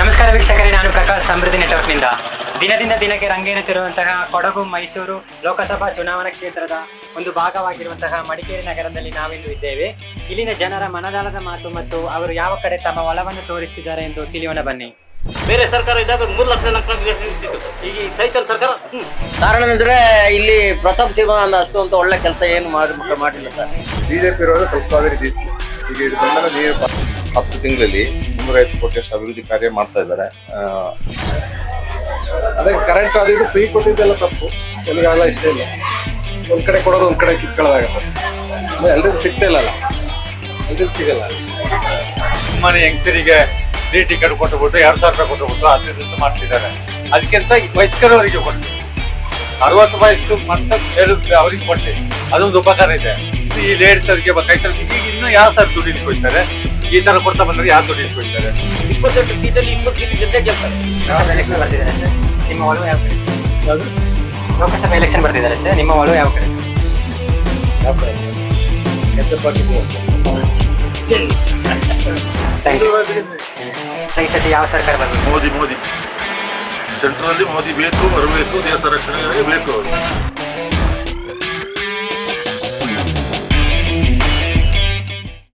ನಮಸ್ಕಾರ ವೀಕ್ಷಕರೇ, ನಾನು ಪ್ರಕಾಶ್ ಸಮೃದ್ಧಿ ನೆಟ್ವರ್ಕ್ನಿಂದ. ದಿನದಿಂದ ದಿನಕ್ಕೆ ರಂಗೇರುತ್ತಿರುವಂತಹ ಕೊಡಗು ಮೈಸೂರು ಲೋಕಸಭಾ ಚುನಾವಣಾ ಕ್ಷೇತ್ರದ ಒಂದು ಭಾಗವಾಗಿರುವಂತಹ ಮಡಿಕೇರಿ ನಗರದಲ್ಲಿ ನಾವಿಂದು ಇದ್ದೇವೆ. ಇಲ್ಲಿನ ಜನರ ಮನದಾಳದ ಮಾತು ಮತ್ತು ಅವರು ಯಾವ ಕಡೆ ತಮ್ಮ ಒಲವನ್ನು ತೋರಿಸ್ತಿದ್ದಾರೆ ಎಂದು ತಿಳಿಯೋಣ ಬನ್ನಿ. ಬೇರೆ ಸರ್ಕಾರ ಇದ್ದಾಗ ಮೂರು ಲಕ್ಷ ಈಗ ಸೈಕಲ್ ಸರ್ಕಾರ. ಕಾರಣ ಅಂದ್ರೆ ಇಲ್ಲಿ ಪ್ರತಾಪ್ ಸಿಂಹ ಅಷ್ಟು ಅಂತ ಒಳ್ಳೆ ಕೆಲಸ ಏನು ಮಾಡಿ ಮಾಡಿಲ್ಲ ಸರ್. ಬಿಜೆಪಿ ಇರೋದು ಸ್ವಲ್ಪ ರೀತಿ ಇತ್ತು ಈಗ ಇದು ಬಂದಾಗ ನೀರು ಹತ್ತು ತಿಂಗಳಲ್ಲಿ ಮುನ್ನೂರೈವತ್ತು ಕೋಟಿಯಷ್ಟು ಅಭಿವೃದ್ಧಿ ಕಾರ್ಯ ಮಾಡ್ತಾ ಇದ್ದಾರೆ. ಅದೇ ಕರೆಂಟ್ ಅದು ಇದು ಫ್ರೀ ಕೊಟ್ಟಿದ್ದೆಲ್ಲ ತಪ್ಪು. ಎಲ್ಲಿಗಾಗಲ್ಲ ಇಷ್ಟ ಇಲ್ಲ. ಒಂದ್ ಕಡೆ ಕೊಡೋದು ಒಂದ್ ಕಡೆ ಕಿತ್ಕೊಳ್ಳೋದಾಗತ್ತೆ. ಎಲ್ರಿಗೂ ಸಿಗ್ತಾ ಇಲ್ಲಲ್ಲ ಎಲ್ರಿಗೂ ಸಿಗಲ್ಲ. ಸುಮ್ಮನೆ ಹೆಂಗಸರಿಗೆ ಫ್ರೀ ಟಿಕೆಟ್ ಕೊಟ್ಟುಬಿಟ್ಟು ಎರಡು ಸಾವಿರ ರೂಪಾಯಿ ಕೊಟ್ಟುಬಿಟ್ಟು ಹದಿನೈದು ಮಾಡ್ತಿದ್ದಾರೆ. ಅದಕ್ಕಿಂತ ಈ ವಯಸ್ಕರವರಿಗೆ ಕೊಟ್ಟು ಅರವತ್ತು ವಯಸ್ಸು ಮತ್ತೆ ಹೇಳಿದ್ರೆ ಅವ್ರಿಗೆ ಕೊಟ್ಟೆ ಅದೊಂದು ಉಪಕಾರ ಇದೆ. ಈ ಲೇಡೀಸ್ ಅವರಿಗೆ ಕೈತರಿಗೆ ಈಗ ಇನ್ನೂ ಯಾವ ಸರ್ ದುಡ್ಡು ಹೋಗ್ತಾರೆ ಈ ತರ ಕೊಡ್ತಾ ಬಂದ್ರೆ ಯಾರು ದುಡ್ಡು ಹೋಗ್ತಾರೆ ಇಪ್ಪತ್ತೆಂಟು ಸೀಟಲ್ಲಿ ಇಪ್ಪತ್ತು ಸೀಟ್ ಜೊತೆ ಗೆಲ್ತಾರೆ. ಲೋಕಸಭಾ ಎಲೆಕ್ಷನ್ ಬರ್ತಿದ್ದಾರೆ ಸರ್? ನಿಮ್ಮ ಒಳಗೆ ಯಾವ ಕಡೆ? ಲೋಕಸಭಾ ಎಲೆಕ್ಷನ್ ಬರ್ತಿದ್ದಾರೆ ಸರ್. ನಿಮ್ಮ ಒಲವು ಯಾವ ಕಡೆ? ಯಾವ ಕಡೆ? ಈ ಸತಿ ಯಾವ ಸರ್ಕಾರ ಬರ್ಬೇಕು? ಮೋದಿ ಮೋದಿ. ಸೆಂಟ್ರಲ್ಲಿ ಮೋದಿ ಬೇಕು ಬರಬೇಕು ದೇಶ ರಕ್ಷಣೆಗೆ ಬೇಕು